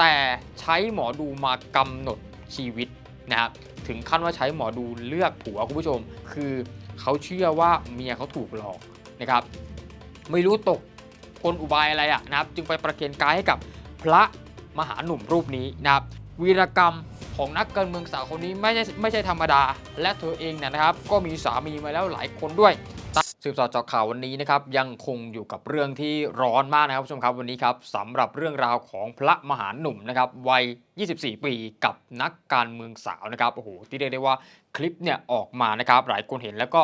แต่ใช้หมอดูมากำหนดชีวิตนะครับถึงขั้นว่าใช้หมอดูเลือกผัวคุณผู้ชม คือเขาเชื่อว่าเมียเขาถูกหลอกนะครับ ไม่รู้ตกกลอุบายอะไรอะนะครับ จึงไปประเคนกายให้กับพระมหาหนุ่มรูปนี้นะครับวีรกรรมของนักการเมืองสาวคนนี้ไม่ใช่ไม่ใช่ธรรมดา และเธอเองเนี่ยนะครับ ก็มีสามีมาแล้วหลายคนด้วย สืบสอดจาะข่าววันนี้นะครับยังคงอยู่กับเรื่องที่ร้อนมากนะครับผู้ชมครับวันนี้ครับสำหรับเรื่องราวของพระมหาหนุ่มนะครับวัย 24 ปีกับนักการเมืองสาวนะครับโอ้โหที่เรียกได้ว่าคลิปเนี่ยออกมานะครับหลายคนเห็นแล้วก็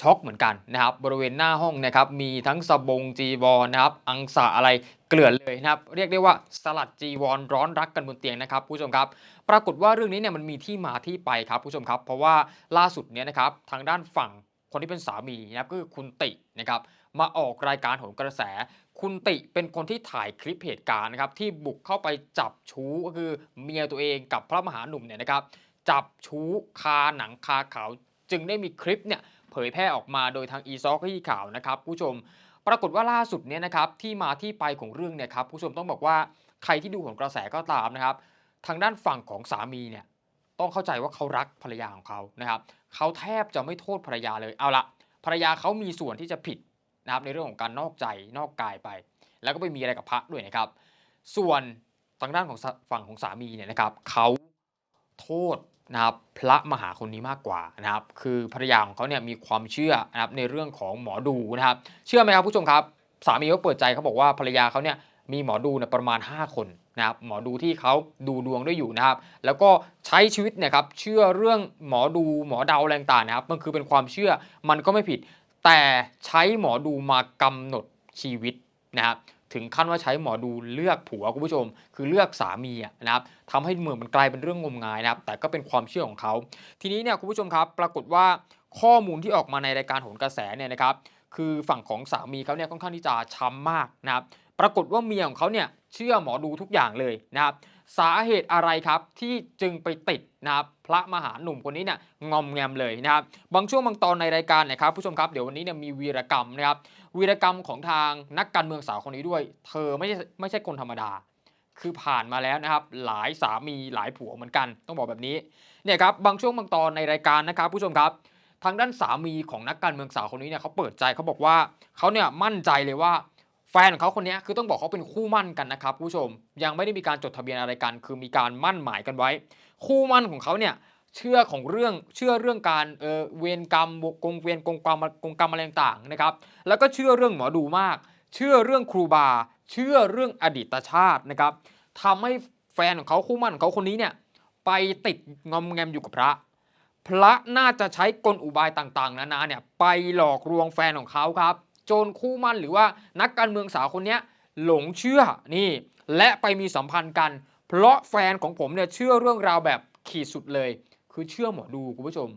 ช็อกเหมือนกันนะครับบริเวณหน้าห้องนะครับมีทั้งสบงจีวรนะครับอังสะอะไรเกลื่อนเลยนะครับเรียกได้ว่าสลัดจีวรร้อนรักกันบนเตียงนะครับผู้ชมครับปรากฏว่าเรื่องนี้เนี่ยมันมีที่มาที่ไปครับผู้ชมครับ เพราะว่าล่าสุดเนี่ยนะครับทางด้านฝั่ง คนที่เป็นสามีนะครับก็คือคุณตินะครับมาออกรายการโหนกระแส คุณติเป็นคนที่ถ่ายคลิปเหตุการณ์นะครับที่บุกเข้าไปจับชู้ก็คือเมียตัวเองกับพระมหาหนุ่มเนี่ยนะครับจับชู้คาหนังคาเขาวจึงได้มีคลิปเนี่ยเผยแพร่ออกมาโดยทางอีซอกที่ข่าวนะครับผู้ชม ปรากฏว่าล่าสุดเนี่ยนะครับที่มาที่ไปของเรื่องเนี่ยครับผู้ชมต้องบอกว่าใครที่ดูของกระแสก็ตามนะครับ ทางด้านฝั่งของสามีเนี่ย ต้องเข้าใจว่าเขารักภรรยาของเขานะครับเขาแทบจะไม่โทษภรรยาเลยเอาละภรรยาเขามีส่วนที่จะผิดนะครับในเรื่องของการนอกใจนอกกายไป แล้วก็ไปมีอะไรกับพระด้วยนะครับ ส่วนทางด้านของฝั่งของสามีเนี่ยนะครับเขาโทษนะครับพระมหาคนนี้มากกว่านะครับ คือภรรยาของเขาเนี่ยมีความเชื่อนะครับในเรื่องของหมอดูนะครับ เชื่อไหมครับผู้ชมครับ สามีเขาเปิดใจเขาบอกว่าภรรยาเขาเนี่ย มีหมอดูเนี่ยประมาณ 5 คนนะครับหมอดูที่เขาดูดวงด้วยอยู่นะครับแล้วก็ใช้ชีวิตเนี่ยครับเชื่อเรื่องหมอดูหมอเดาอะไรต่างนะครับมันคือเป็นความเชื่อมันก็ไม่ผิด แต่ใช้หมอดูมากำหนดชีวิตนะครับถึงขั้นว่าใช้หมอดูเลือกผัวคุณผู้ชม คือเลือกสามีอะนะครับทำให้เมืองมันกลายเป็นเรื่องงมงายนะครับแต่ก็เป็นความเชื่อของเขา ทีนี้เนี่ยคุณผู้ชมครับ ปรากฏว่าข้อมูลที่ออกมาในรายการโหนกระแสเนี่ยนะครับคือฝั่งของสามีเขาเนี่ยค่อนข้างที่จะช้ำมากนะครับ ปรากฏว่าเมียของเขาเนี่ยเชื่อหมอดูทุกอย่างเลยนะครับ สาเหตุอะไรครับที่จึงไปติดนะครับพระมหาหนุ่มคนนี้เนี่ยงอมแงมเลยนะครับ บางช่วงบางตอนในรายการนะครับผู้ชมครับเดี๋ยววันนี้เนี่ยมีวีรกรรมนะครับวีรกรรมของทางนักการเมืองสาวคนนี้ด้วย เธอไม่ใช่ไม่ใช่คนธรรมดา คือผ่านมาแล้วนะครับ หลายสามีหลายผัวเหมือนกัน ต้องบอกแบบนี้เนี่ยครับบางช่วงบางตอนในรายการนะครับผู้ชมครับทางด้านสามีของนักการเมืองสาวคนนี้เนี่ยเขาเปิดใจเขาบอกว่าเขาเนี่ยมั่นใจเลยว่า แฟนของเขาคนนี้คือต้องบอกเขาเป็นคู่มั่นกันนะครับผู้ชมยังไม่ได้มีการจดทะเบียนอะไรกัน คือมีการมั่นหมายกันไว้ คู่มั่นของเขาเนี่ยเชื่อของเรื่องเชื่อเรื่องการเออเวรกรรมกงเวรกงกรรมกงกรรมอะไรต่างๆนะครับ แล้วก็เชื่อเรื่องหมอดูมาก เชื่อเรื่องครูบา เชื่อเรื่องอดีตชาตินะครับทำให้แฟนของเขาคู่มั่นของเขาคนนี้เนี่ยไปติดงอมแงมอยู่กับพระ พระน่าจะใช้กลอุบายต่างๆ นานาเนี่ยไปหลอกลวงแฟนของเขาครับ โจนคู่มั่นหรือว่านักการเมืองสาวคนนี้หลงเชื่อนี่ และไปมีสัมพันธ์กัน เพราะแฟนของผมเนี่ยเชื่อเรื่องราวแบบขีดสุดเลย คือเชื่อหมอดูคุณผู้ชม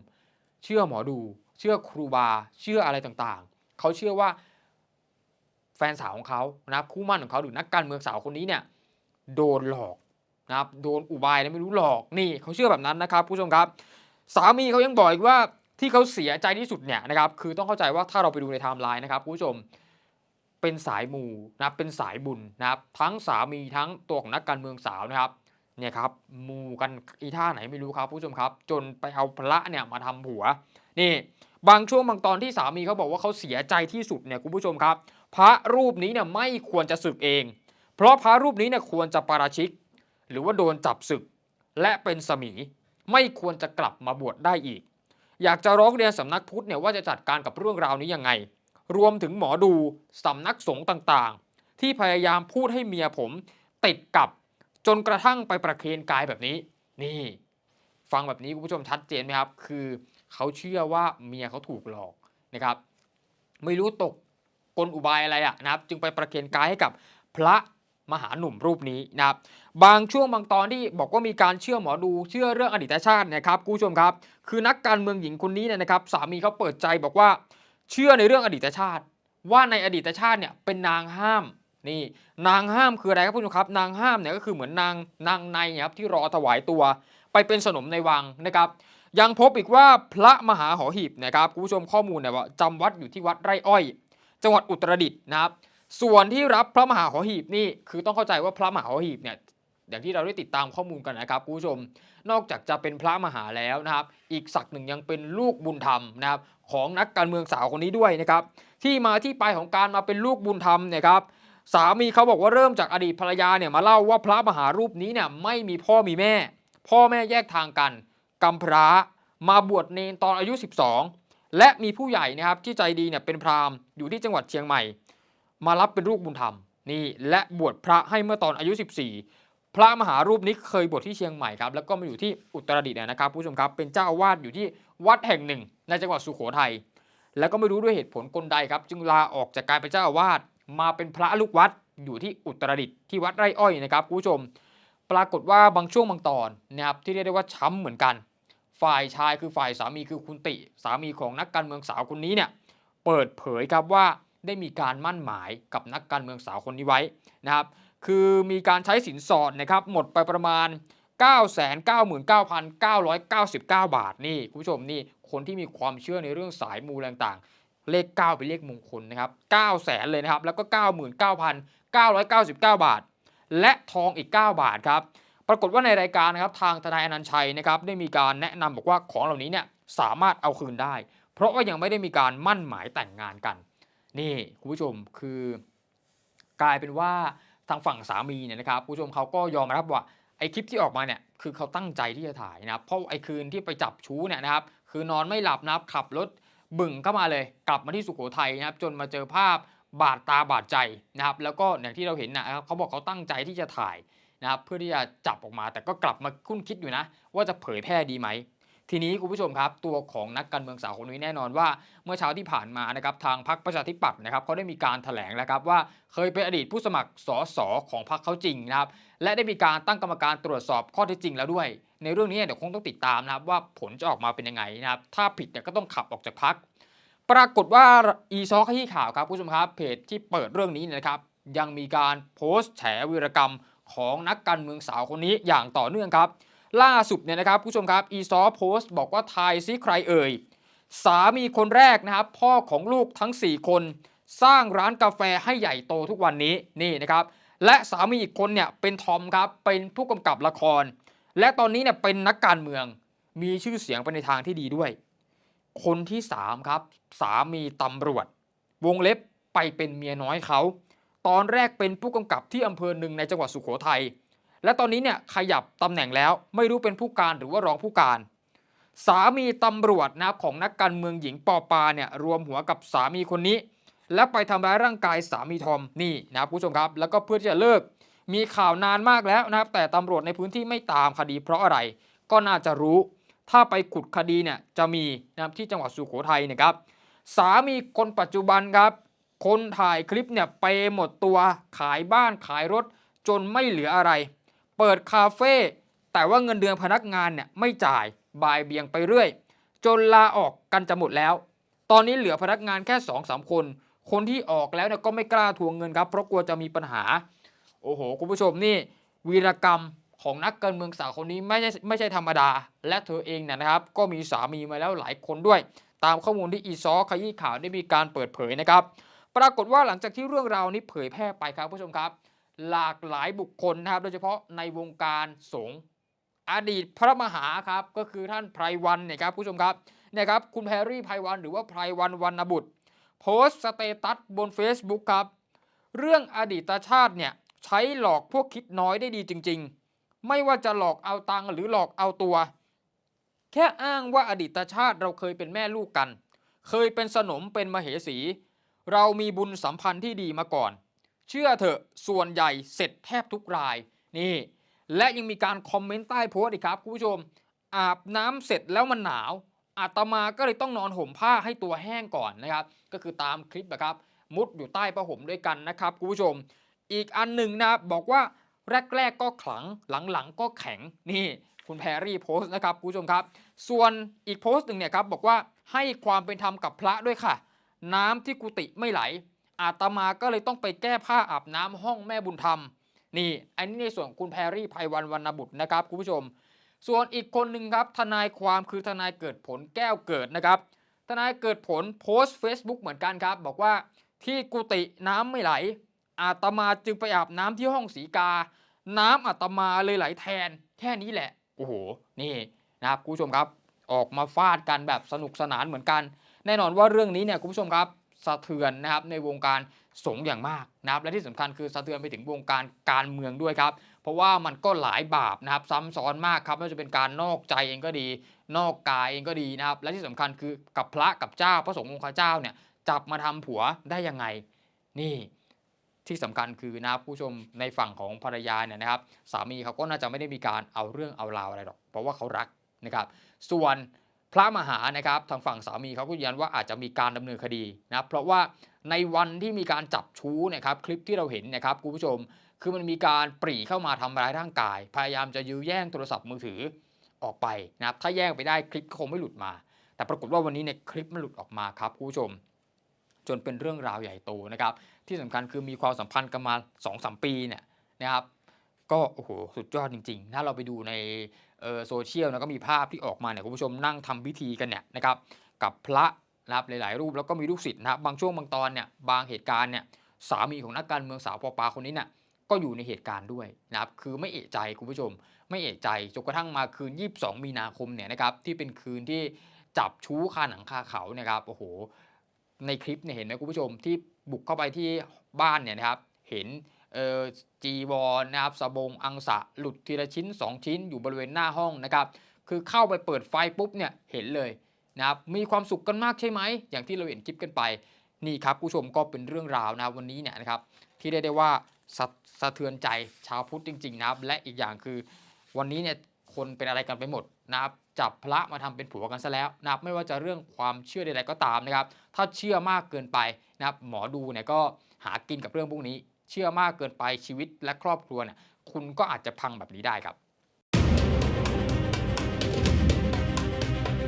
เชื่อหมอดู เชื่อครูบา เชื่ออะไรต่างๆ เขาเชื่อว่า แฟนสาวของเขานะครับคู่มั่นของเขาหรือนักการเมืองสาวคนนี้เนี่ยโดนหลอกนะครับโดนอุบายแล้วไม่รู้หลอกนี่เขาเชื่อแบบนั้นนะครับ ผู้ชมครับ สามีเขายังบอกอีกว่า ที่เขาเสียใจที่สุดเนี่ยนะครับคือต้องเข้าใจว่าถ้าเราไปดูในไทม์ไลน์นะครับคุณผู้ชมเป็นสายมูนะเป็นสายบุญนะครับทั้งสามีทั้งตัวของนักการเมืองสาวนะครับเนี่ยครับมูกันอีท่าไหนไม่รู้ครับผู้ชมครับ จนไปเอาพระเนี่ยมาทำผัว นี่บางช่วงบางตอนที่สามีเขาบอกว่าเขาเสียใจที่สุดเนี่ยคุณผู้ชมครับ พระรูปนี้เนี่ยไม่ควรจะศึกเอง เพราะพระรูปนี้เนี่ยควรจะปาราชิก หรือว่าโดนจับศึก และเป็นสมีไม่ควรจะกลับมาบวชได้อีก อยากจะร้องเรียนสำนักพุทธเนี่ยว่าจะจัดการกับเรื่องราวนี้ยังไง รวมถึงหมอดูสำนักสงฆ์ต่างๆ ที่พยายามพูดให้เมียผมติดกับจนกระทั่งไปประเคนกายแบบนี้ นี่ ฟังแบบนี้คุณผู้ชมชัดเจนไหมครับ คือเขาเชื่อว่าเมียเขาถูกหลอกนะครับ ไม่รู้ตกกลอุบายอะไรอะนะครับ จึงไปประเคนกายให้กับพระ มหาหนุ่มรูปนี้นะครับบางช่วงบางตอนที่บอกว่ามีการเชื่อหมอดูเชื่อเรื่องอดีตชาตินะครับคุณผู้ชมครับ คือนักการเมืองหญิงคนนี้เนี่ยนะครับสามีเขาเปิดใจบอกว่าเชื่อในเรื่องอดีตชาติ ว่าในอดีตชาติเนี่ยเป็นนางห้ามนี่นางห้ามคืออะไรครับคุณผู้ชมครับ นางห้ามเนี่ยก็คือเหมือนนางนางในนครับที่รอถวายตัวไปเป็นสนมในวังนะครับ ยังพบอีกว่าพระมหาหอหีบนะครับคุณผู้ชมข้อมูลเนี่ยว่าจำวัดอยู่ที่วัดไร่อ้อย จังหวัดอุตรดิตถ์นะครับ ส่วนที่รับพระมหาหอหีบนี่คือต้องเข้าใจว่าพระมหาหอหีบเนี่ยอย่างที่เราได้ติดตามข้อมูลกันนะครับคุณผู้ชม นอกจากจะเป็นพระมหาแล้วนะครับ อีกศักดิ์หนึ่งยังเป็นลูกบุญธรรมนะครับของนักการเมืองสาวคนนี้ด้วยนะครับ ที่มาที่ไปของการมาเป็นลูกบุญธรรมเนะครับสามีเขาบอกว่าเริ่มจากอดีตภรรยาเนี่ยมาเล่าว่าพระมหารูปนี้เนี่ยไม่มีพ่อมีแม่ พ่อแม่แยกทางกันกำพร้ามาบวชเนนตอนอายุ 12 และมีผู้ใหญ่นะครับที่ใจดีเนี่ยเป็นพราหมณ์อยู่ที่จังหวัดเชียงใหม่ มารับเป็นลูกบุญธรรมนี่และบวชพระให้เมื่อตอนอายุ 14 พระมหารูปนี้เคยบวชที่เชียงใหม่ครับแล้วก็มาอยู่ที่อุตรดิตถ์นะครับผู้ชมครับเป็นเจ้าอาวาสอยู่ที่วัดแห่งหนึ่ง ในจังหวัดสุโขทัยแล้วก็ไม่รู้ด้วยเหตุผลกลใดครับ จึงลาออกจากการเป็นเจ้าอาวาสมาเป็นพระลูกวัดอยู่ที่อุตรดิตถ์ที่วัดไร่อ้อยนะครับผู้ชม ปรากฏว่าบางช่วงบางตอนนะครับที่เรียกได้ว่าช้ำเหมือนกัน ฝ่ายชายคือฝ่ายสามีคือคุณติ สามีของนักการเมืองสาวคนนี้เนี่ยเปิดเผยครับว่า ได้มีการมั่นหมายกับนักการเมืองสาวคนนี้ไว้นะครับ คือมีการใช้สินสอดนะครับหมดไปประมาณ 999,999 บาทนี่คุณผู้ชมนี่คนที่มีความเชื่อในเรื่องสายมูต่างๆเลข 9 เป็นเลขมงคลนะครับ9แสนเลยนะครับ แล้วก็ 99,999 บาท และทองอีก 9 บาทครับ ปรากฏว่าในรายการนะครับ ทางทนายอนันชัยนะครับ ได้มีการแนะนำบอกว่าของเหล่านี้เนี่ยสามารถเอาคืนได้ เพราะว่ายังไม่ได้มีการมั่นหมายแต่งงานกัน นี่คุณผู้ชมคือกลายเป็นว่าทางฝั่งสามีเนี่ยนะครับคุณผู้ชมเขาก็ยอมรับว่าไอ้คลิปที่ออกมาเนี่ยคือเขาตั้งใจที่จะถ่ายนะครับเพราะไอ้คืนที่ไปจับชู้เนี่ยนะครับคือนอนไม่หลับนะครับขับรถบึ่งเข้ามาเลย กลับมาที่สุโขทัยนะครับจนมาเจอภาพบาดตาบาดใจนะครับแล้วก็อย่างที่เราเห็นนะครับเขาบอกเขาตั้งใจที่จะถ่ายนะครับเพื่อที่จะจับออกมาแต่ก็กลับมาคุ้นคิดอยู่นะ ว่าจะเผยแพร่ดีไหม ทีนี้คุณผู้ชมครับตัวของนักการเมืองสาวคนนี้แน่นอนว่า เมื่อเช้าที่ผ่านมานะครับทางพรรคประชาธิปัตย์นะครับเขาได้มีการถแถลงแล้วครับว่าเคยเป็นอดีตผู้สมัครสสของพรรคเขาจริงนะครับและได้มีการตั้งกรรมการตรวจสอบข้อเท็จจริงแล้วด้วย ในเรื่องนี้เดี๋ยวคงต้องติดตามนะครับว่าผลจะออกมาเป็นยังไงนะครับถ้าผิดเนี่ยก็ต้องขับออกจากพรรคปรากฏว่าอีซอขยี้ข่าวครับผู้ชมครับเพจที่เปิดเรื่องนี้นยนะครับยังมีการโพสต์แฉวีรกรรมของนักการเมืองสาวคนนี้อย่างต่อเนื่องครับ ล่าสุดเนี่ยนะครับผู้ชมครับอีซอโพสต์บอกว่าทายซิใครเอ่ย สามีคนแรกนะครับ พ่อของลูกทั้ง 4 คน สร้างร้านกาแฟให้ใหญ่โตทุกวันนี้นี่นะครับ และสามีอีกคนเนี่ยเป็นทอมครับเป็นผู้กำกับละคร และตอนนี้เนี่ยเป็นนักการเมือง มีชื่อเสียงไปในทางที่ดีด้วย คนที่3ครับสามีตำรวจ วงเล็บไปเป็นเมียน้อยเขาตอนแรกเป็นผู้กำกับที่อำเภอหนึ่งในจังหวัดสุโขทัย และตอนนี้เนี่ยขยับตำแหน่งแล้วไม่รู้เป็นผู้การหรือว่ารองผู้การ สามีตำรวจนะครับของนักการเมืองหญิงปอปาเนี่ยรวมหัวกับสามีคนนี้ และไปทำร้ายร่างกายสามีทอมนี่นะครับผู้ชมครับ แล้วก็เพื่อที่จะเลิกมีข่าวนานมากแล้วนะครับ แต่ตำรวจในพื้นที่ไม่ตามคดีเพราะอะไร ก็น่าจะรู้ ถ้าไปขุดคดีเนี่ยจะมีนะครับที่จังหวัดสุโขทัยนะครับ สามีคนปัจจุบันครับ คนถ่ายคลิปเนี่ยไปหมดตัวขายบ้านขายรถจนไม่เหลืออะไร เปิดคาเฟ่แต่ว่าเงินเดือนพนักงานเนี่ยไม่จ่ายบายเบียงไปเรื่อย จนลาออกกันจะหมดแล้ว ตอนนี้เหลือพนักงานแค่2อสคน คนที่ออกแล้วเนี่ยก็ไม่กล้าทวงเงินครับ เพราะกลัวจะมีปัญหา โอ้โห คุณผู้ชมนี่ วีรกรรมของนักการเมืองสาวคนนี้ไม่ใช่ไม่ใช่ธรรมดา และเธอเองเนยนะครับ ก็มีสามีมาแล้วหลายคนด้วย ตามข้อมูลที่อีซอขยี้ข่าวได้มีการเปิดเผยนะครับ ปรากฏว่าหลังจากที่เรื่องราวนี้เผยแพร่ไปครับผู้ชมครับ หลากหลายบุคคลนะครับ โดยเฉพาะในวงการสงฆ์อดีตพระมหาครับก็คือท่านไพรวันเนี่ยครับผู้ชมครับเนี่ยครับคุณแพรรี่ไพรวันหรือว่าไพรวันวรรณบุตร โพสต์สเตตัสบน Facebook ครับ เรื่องอดีตชาติเนี่ยใช้หลอกพวกคิดน้อยได้ดีจริง ๆ ไม่ว่าจะหลอกเอาตังหรือหลอกเอาตัว แค่อ้างว่าอดีตชาติเราเคยเป็นแม่ลูกกัน เคยเป็นสนมเป็นมเหสี เรามีบุญสัมพันธ์ที่ดีมาก่อน เชื่อเถอะส่วนใหญ่เสร็จแทบทุกรายนี่ และยังมีการคอมเมนต์ใต้โพสต์อีกครับคุณผู้ชม อาบน้ำเสร็จแล้วมันหนาวอาตมาก็เลยต้องนอนห่มผ้าให้ตัวแห้งก่อนนะครับ ก็คือตามคลิปนะครับ มุดอยู่ใต้ผ้าห่มด้วยกันนะครับคุณผู้ชม อีกอันหนึ่งนะบบอกว่าแรกๆก็ขลังหลังๆก็แข็งนี่คุณแพรรี่โพสต์นะครับคุณผู้ชมครับ ส่วนอีกโพสต์หนึ่งเนี่ยครับบอกว่าให้ความเป็นธรรมกับพระด้วยค่ะ น้ำที่กุฏิไม่ไหล อาตมาก็เลยต้องไปแก้ผ้าอาบน้ำห้องแม่บุญธรรม นี่ อันนี้ในส่วนคุณแพรรี่ไพวันวรรณบุตรนะครับคุณผู้ชม ส่วนอีกคนหนึ่งครับทนายความคือทนายเกิดผลแก้วเกิดนะครับ ทนายเกิดผลโพสต์ Facebook เหมือนกันครับ บอกว่าที่กุฏิน้ำไม่ไหล อาตมาจึงไปอาบน้ำที่ห้องสีกา น้ำอัตมาเลยไหลแทน แค่นี้แหละ โอ้โห นี่นะครับคุณผู้ชมครับ ออกมาฟาดกันแบบสนุกสนานเหมือนกัน แน่นอนว่าเรื่องนี้เนี่ยคุณผู้ชมครับ สะเทือนนะครับในวงการสงฆ์อย่างมากนะครับและที่สำคัญคือสะเทือนไปถึงวงการการเมืองด้วยครับเพราะว่ามันก็หลายบาปนะครับซ้ำซ้อนมากครับไม่ว่าจะเป็นการนอกใจเองก็ดี นอกกายเองก็ดีนะครับและที่สำคัญคือกับพระกับเจ้าพระสงฆ์องค์เจ้าเนี่ยจับมาทำผัวได้ยังไงนี่ที่สำคัญคือนะครับผู้ชมในฝั่งของภรรยาเนี่ยนะครับสามีเขาก็น่าจะไม่ได้มีการเอาเรื่องเอาราวอะไรหรอกเพราะว่าเขารักนะครับส่วน พระมหานะครับทางฝั่งสามีเขาก็ยืนยันว่าอาจจะมีการดำเนินคดีนะเพราะว่าในวันที่มีการจับชู้นะครับคลิปที่เราเห็นนะครับคุณผู้ชม คือมันมีการปรีเข้ามาทำร้ายร่างกาย พยายามจะยื้อแย่งโทรศัพท์มือถือออกไปนะครับถ้าแย่งไปได้คลิปก็คงไม่หลุดมา แต่ปรากฏว่าวันนี้เนี่ยคลิปมันหลุดออกมาครับคุณผู้ชม จนเป็นเรื่องราวใหญ่โตนะครับที่สำคัญคือมีความสัมพันธ์กันมา2อสปีเนี่ยนะครับก็โอ้โหสุดยอดจริงๆ ถ้าเราไปดูใน โซเชียลนะก็มีภาพที่ออกมาเนี่ยคุณผู้ชมนั่งทำพิธีกันเนี่ยนะครับกับพระนะครับหลาย ๆ รูปแล้วก็มีลูกศิษย์นะครับบางช่วงบางตอนเนี่ยบางเหตุการณ์เนี่ยสามีของนักการเมืองสาวปอปาคนนี้เนี่ยก็อยู่ในเหตุการณ์ด้วยนะครับคือไม่เอะใจคุณผู้ชม ไม่เอะใจจนกระทั่งมาคืน 22 มีนาคมเนี่ยนะครับที่เป็นคืนที่จับชู้คาหนังคาเขาเนะครับโอ้โหในคลิปเนี่ยเห็นไหมคุณผู้ชมที่บุกเข้าไปที่บ้านเนี่ยนะครับเห็น จีวรนะครับสบงอังสะหลุดทีละชิ้น 2 ชิ้นอยู่บริเวณหน้าห้องนะครับ คือเข้าไปเปิดไฟปุ๊บเนี่ยเห็นเลยนะครับมีความสุขกันมากใช่ไหม อย่างที่เราเห็นคลิปกันไป นี่ครับผู้ชมก็เป็นเรื่องราวนะวันนี้เนี่ยนะครับที่ได้ได้ว่าสะสะเทือนใจชาวพุทธจริง ๆ นะครับ และอีกอย่างคือวันนี้เนี่ยคนเป็นอะไรกันไปหมดนะครับจับพระมาทำเป็นผัวกันซะแล้วนะครับไม่ว่าจะเรื่องความเชื่อใดๆก็ตามนะครับ ถ้าเชื่อมากเกินไปนะครับหมอดูเนี่ยก็หากินกับเรื่องพวกนี้ เชื่อมากเกินไปชีวิตและครอบครัวเนี่ยคุณก็อาจจะพังแบบนี้ได้ครับ